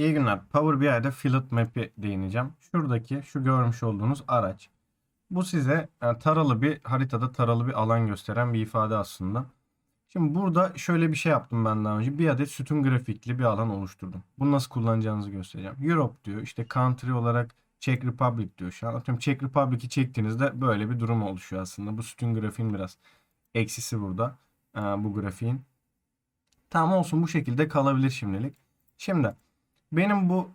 İyi günler. Power BI'de Fillet Map'i değineceğim. Şuradaki şu görmüş olduğunuz araç. Bu size e, taralı bir haritada taralı bir alan gösteren bir ifade aslında. Şimdi burada şöyle bir şey yaptım ben daha önce. Bir adet sütun grafikli bir alan oluşturdum. Bunu nasıl kullanacağınızı göstereceğim. Europe diyor. İşte country olarak Czech Republic diyor şu an. Atıyorum Czech Republic'i çektiğinizde böyle bir durum oluşuyor aslında. Bu sütun grafiğin biraz eksisi burada. e, bu grafiğin. Tamam olsun bu şekilde kalabilir şimdilik. Şimdi benim bu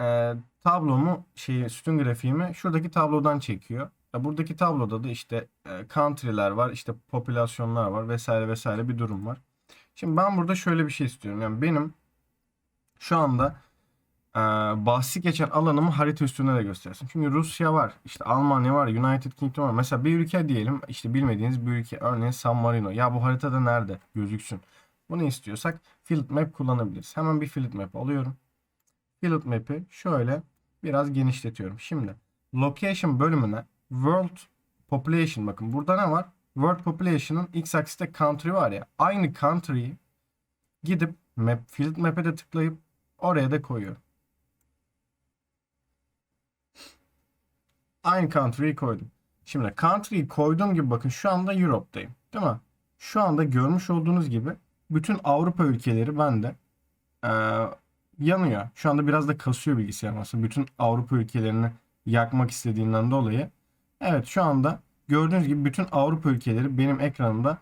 e, tablomu şeyi sütun grafiğimi şuradaki tablodan çekiyor. E, buradaki tabloda da işte e, country'ler var, işte popülasyonlar var vesaire vesaire bir durum var. Şimdi ben burada şöyle bir şey istiyorum. Yani benim şu anda e, bahsi geçen alanımı harita üstünde de göstersin. Çünkü Rusya var, işte Almanya var, United Kingdom var. Mesela bir ülke diyelim, işte bilmediğiniz bir ülke. Örneğin San Marino. Ya bu haritada nerede gözüksün? Bunu istiyorsak Field Map kullanabiliriz. Hemen bir Field Map alıyorum. Field Map'i şöyle biraz genişletiyorum. Şimdi Location bölümüne World Population bakın burada ne var? World Population'ın x aksiste country var ya. Aynı country'yi gidip map, Field Map'e de tıklayıp oraya da koyuyorum. Aynı country'yi koydum. Şimdi country'yi koyduğum gibi bakın şu anda Europe'dayım. Değil mi? Şu anda görmüş olduğunuz gibi bütün Avrupa ülkeleri bende eee, yanıyor. Şu anda biraz da kasıyor bilgisayar aslında. Bütün Avrupa ülkelerini yakmak istediğinden dolayı. Evet şu anda gördüğünüz gibi bütün Avrupa ülkeleri benim ekranımda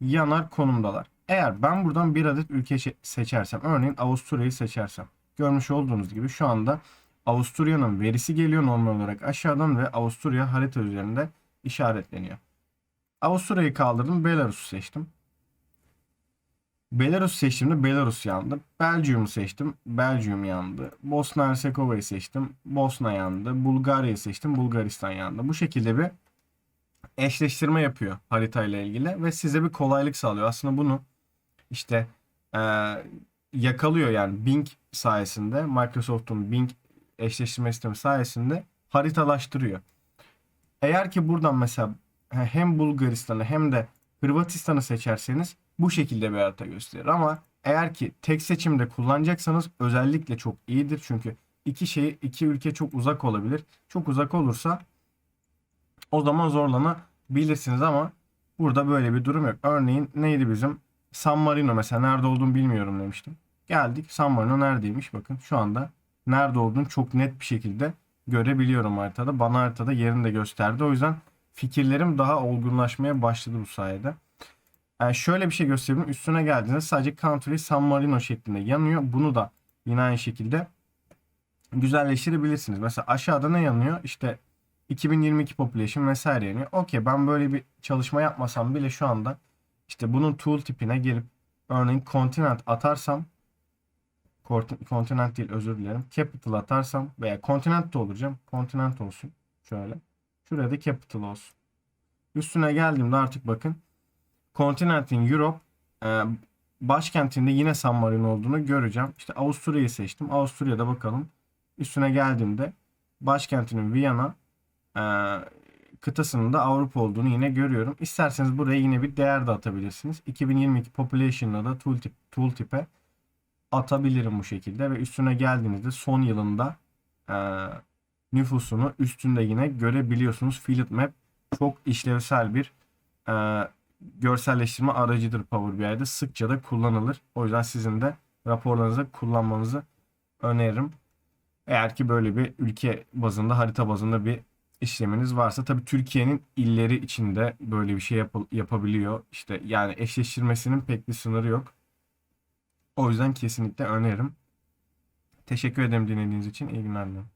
yanar konumdalar. Eğer ben buradan bir adet ülke seçersem, örneğin Avusturya'yı seçersem, görmüş olduğunuz gibi şu anda Avusturya'nın verisi geliyor normal olarak aşağıdan ve Avusturya harita üzerinde işaretleniyor. Avusturya'yı kaldırdım, Belarus'u seçtim. Belarus seçtiğimde Belarus yandı. Belgium'u seçtim. Belgium yandı. Bosna Hersegova'yı seçtim. Bosna yandı. Bulgarya'yı seçtim. Bulgaristan yandı. Bu şekilde bir eşleştirme yapıyor haritayla ilgili ve size bir kolaylık sağlıyor. Aslında bunu işte eee, yakalıyor yani Bing sayesinde Microsoft'un Bing eşleştirme sistemi sayesinde haritalaştırıyor. Eğer ki buradan mesela hem Bulgaristan'ı hem de Hırvatistan'ı seçerseniz bu şekilde bir harita gösterir. Ama eğer ki tek seçimde kullanacaksanız özellikle çok iyidir. Çünkü iki şey, iki ülke çok uzak olabilir. Çok uzak olursa o zaman zorlanabilirsiniz ama burada böyle bir durum yok. Örneğin neydi bizim? San Marino mesela nerede olduğunu bilmiyorum demiştim. Geldik San Marino neredeymiş bakın şu anda nerede olduğunu çok net bir şekilde görebiliyorum haritada. Bana haritada yerini de gösterdi. O yüzden fikirlerim daha olgunlaşmaya başladı bu sayede. Yani şöyle bir şey göstereyim. Üstüne geldiğinizde sadece Country San Marino şeklinde yanıyor. Bunu da yine aynı şekilde güzelleştirebilirsiniz. Mesela aşağıda ne yanıyor? İşte 2022 population vesaire yanıyor. Okey ben böyle bir çalışma yapmasam bile şu anda işte bunun tool tipine gelip örneğin continent atarsam continent değil özür dilerim. Capital atarsam veya continent de olur canım. Continent olsun. Şöyle. Şuraya da capital olsun. Üstüne geldiğimde artık bakın Continent'in Europe e, başkentinde yine San Marino olduğunu göreceğim. İşte Avusturya'yı seçtim. Avusturya'da bakalım. Üstüne geldiğimde başkentinin Viyana e, kıtasının da Avrupa olduğunu yine görüyorum. İsterseniz buraya yine bir değer de atabilirsiniz. 2022 Population'la da tooltip, tooltip'e atabilirim bu şekilde ve üstüne geldiğinizde son yılında e, nüfusunu üstünde yine görebiliyorsunuz. Field Map çok işlevsel bir e, görselleştirme aracıdır Power BI'de. Sıkça da kullanılır. O yüzden sizin de raporlarınızda kullanmanızı öneririm. Eğer ki böyle bir ülke bazında, harita bazında bir işleminiz varsa tabii Türkiye'nin illeri içinde böyle bir şey yapıl- yapabiliyor. İşte yani eşleştirmesinin pek bir sınırı yok. O yüzden kesinlikle öneririm. Teşekkür ederim dinlediğiniz için. İyi günler dilerim.